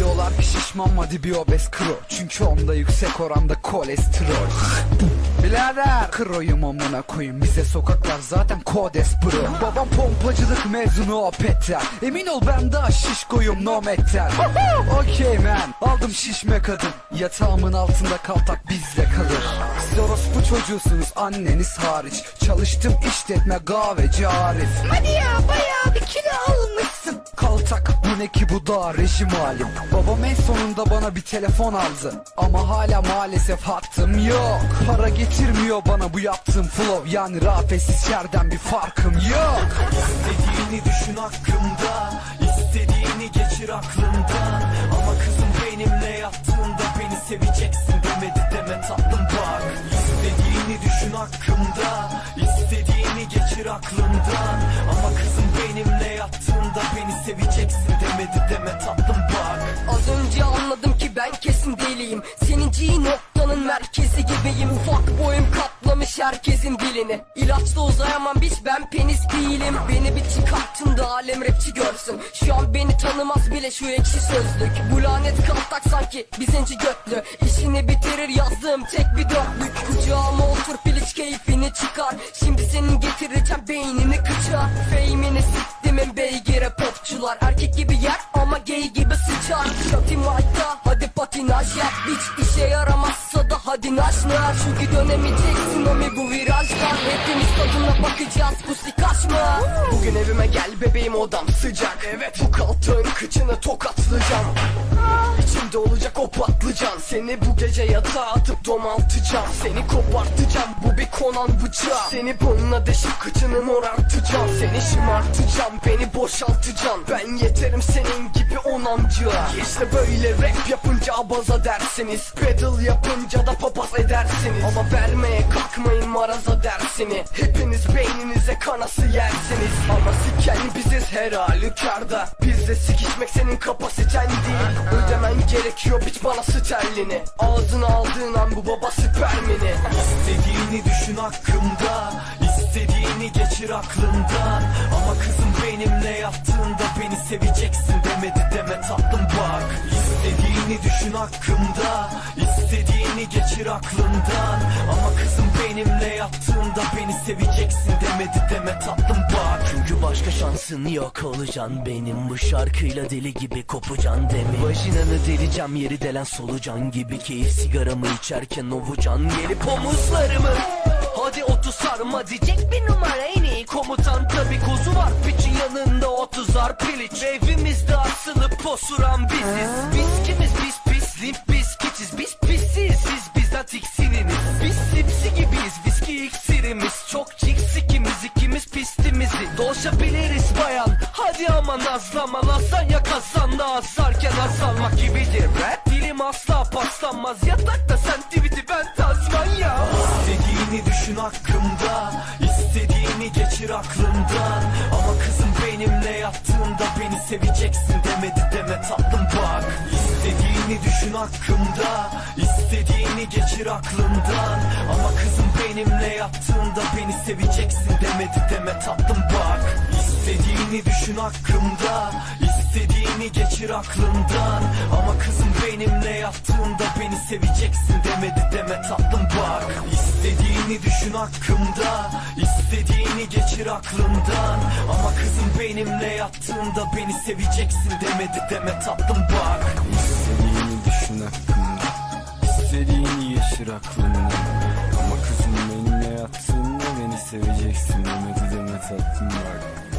Diyorlar ki şişman hadi bir obez kro. Çünkü onda yüksek oranda kolesterol. Birader Kroyum amına koyayım. Bize sokaklar zaten kodes bro. Babam pompacılık mezunu opetter Emin ol ben daha şişkoyum no metter Okey man. Aldım şişme kadın. Yatağımın altında kaltak bizde kalır. Siz orospu çocuğusunuz anneniz hariç. Çalıştım işletme kahveci Arif. Hadi ya bayağı bir kilo almışsın. Kaltak bu ne ki bu da rejim halim Babam en sonunda bana bir telefon aldı. Ama hala maalesef hattım yok. Para getirmiyor bana bu yaptığım flow. Yani rafesiz şerden bir farkım yok. İstediğini düşün hakkımda seveceksin demedi deme tatlım bak Az önce anladım ki ben kesin deliyim. Senin G noktanın merkezi gibiyim. Ufak boyum katlamış herkesin dilini. İlaçla uzayamam biç ben penis değilim. Beni bir çıkarttın da alem rapçi görsün. Şu an beni tanımaz bile şu ekşi sözlük. Bu lanet kaltak sanki bir zenci götlü. İşini bitirir yazdığım tek bir dörtlük. Kucağıma otur piliç shot, shot in my car. Hadi patinaj yap Hiç işe yaramazsa da hadi naşlar Çünkü dönemeyeceksin omi bu virajdan Hepimiz tadına bakacağız pusi kaçma. Bugün evime gel bebeğim odam sıcak. Evet. Bu kaltığın kıçını tokatlayacağım. İçimde olacak o patlıcan. Seni bu gece yatağa atıp domaltacağım. Seni kopartacağım bu bir konan bıçağı Seni bununla deşip kıçını morartacağım. Seni şımartacağım beni boşaltacağım. Ben yeterim senin gibi on amcığa İşte böyle rap yapınca abaza dersiniz. Battle yapınca da papaz edersiniz. Ama vermeye kalkmayın maraza dersini. Hepiniz beyninize kanası yersiniz. Ama siken biziz her halükarda. Bizde sikişmek senin kapasiten değil. Ödemen gerekiyor biç bana sterlini. Ağzına aldığın an bu baba süpermini. İstediğini düşün hakkımda. İstediğini geçir aklından Ama kızım benimle yattığında Beni seveceksin demedi düşün hakkımda İstediğini geçir aklından. Ama kızım benimle yattığında Beni seveceksin demedi deme tatlım bak. Çünkü başka şansın yok olacaksın benim. Bu şarkıyla deli gibi kopacaksın demin Vajinanı deleceğim yeri delen solucan gibi. Keyif sigaramı içerken ovucan Gelip omuzlarımı. Hadi otu sarma diyecek bir numara en iyi komutan. Tabi kuzu var piçin yanında otuzar piliç. Evimizde asılıp posuran biziz Biz limp biz kitiz Biz pisiz siz bizden tiksininiz Biz sipsi gibiyiz viski iksirimiz. Çok ciksikimiz ikimiz pistimizi. Dolaşabiliriz bayan. Hadi ama nazlama Lasanya kazanda asarken azalmak gibidir. Rap dilim asla paslanmaz. Yatakta sen tweet'i ben Tazmanya İstediğini düşün hakkımda İstediğini geçir aklından Ama kızım benimle yattığında Beni seveceksin demedi deme tatlım düşün hakkımda İstediğini geçir aklından Ama kızım benimle yattığında Beni seveceksin demedi deme tatlım bak. İstediğini düşün hakkımda İstediğini geçir aklından Ama kızım benimle yattığında Beni seveceksin demedi deme tatlım bak. İstediğini düşün hakkımda İstediğini geçir aklından Ama kızım benimle yattığında Beni seveceksin demedi deme tatlım bak düşün hakkında İstediğini yaşır aklından Ama kızım benimle yattığında Beni seveceksin. Demedi deme tatlım bak